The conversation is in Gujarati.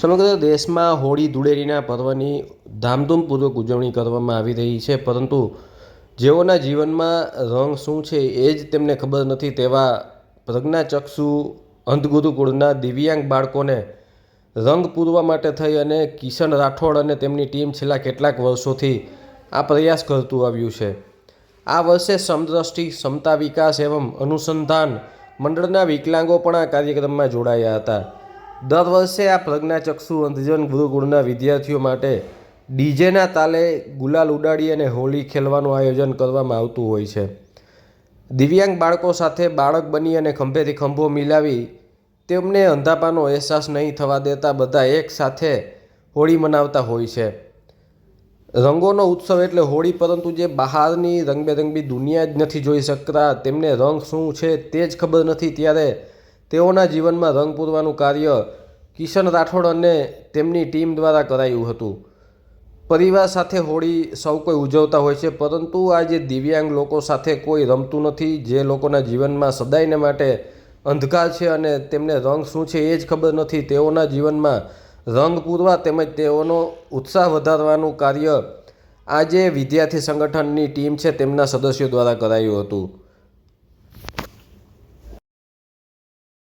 સમગ્ર દેશમાં હોળી ધૂળેટીના પર્વની ધામધૂમપૂર્વક ઉજવણી કરવામાં આવી રહી છે, પરંતુ જેઓના જીવનમાં રંગ શું છે એ જ તેમને ખબર નથી તેવા પ્રજ્ઞાચક્ષુ અંધગુરુકુળના દિવ્યાંગ બાળકોને રંગ પૂરવા માટે થઈ અને કિશન રાઠોડ અને તેમની ટીમ છેલ્લા કેટલાક વર્ષોથી આ પ્રયાસ કરતું આવ્યું છે. આ વર્ષે સમદ્રષ્ટિ ક્ષમતા વિકાસ એવં અનુસંધાન મંડળના વિકલાંગો પણ આ કાર્યક્રમમાં જોડાયા હતા. દર વર્ષે આ પ્રજ્ઞાચક્ષુ અંધજન ગુરુકુળના વિદ્યાર્થીઓ માટે ડીજેના તાલે ગુલાલ ઉડાડી અને હોળી ખેલવાનું આયોજન કરવામાં આવતું હોય છે. દિવ્યાંગ બાળકો સાથે બાળક બની અને ખંભેથી ખંભો મિલાવી તેમને અંધાપાનો અહેસાસ નહીં થવા દેતા બધા એક સાથે હોળી મનાવતા હોય છે. રંગોનો ઉત્સવ એટલે હોળી પરંતુ જે બહારની રંગબેરંગી દુનિયા જ નથી જોઈ શકતા, તેમને રંગ શું છે તે જ ખબર નથી. ત્યારે તેઓના જીવનમાં રંગ પૂરવાનું કાર્ય કિશન રાઠોડ અને તેમની ટીમ દ્વારા કરાયું હતું. પરિવાર સાથે હોળી સૌ કોઈ ઉજવતા હોય છે, પરંતુ આ જે દિવ્યાંગ લોકો સાથે કોઈ રમતું નથી, જે લોકોના જીવનમાં સદાયને માટે અંધકાર છે અને તેમને રંગ શું છે એ જ ખબર નથી. તેઓના જીવનમાં રંગ પૂરવા તેમજ તેઓનો ઉત્સાહ વધારવાનું કાર્ય આ જે વિદ્યાર્થી સંગઠનની ટીમ છે, તેમના સદસ્યો દ્વારા કરાયું હતું.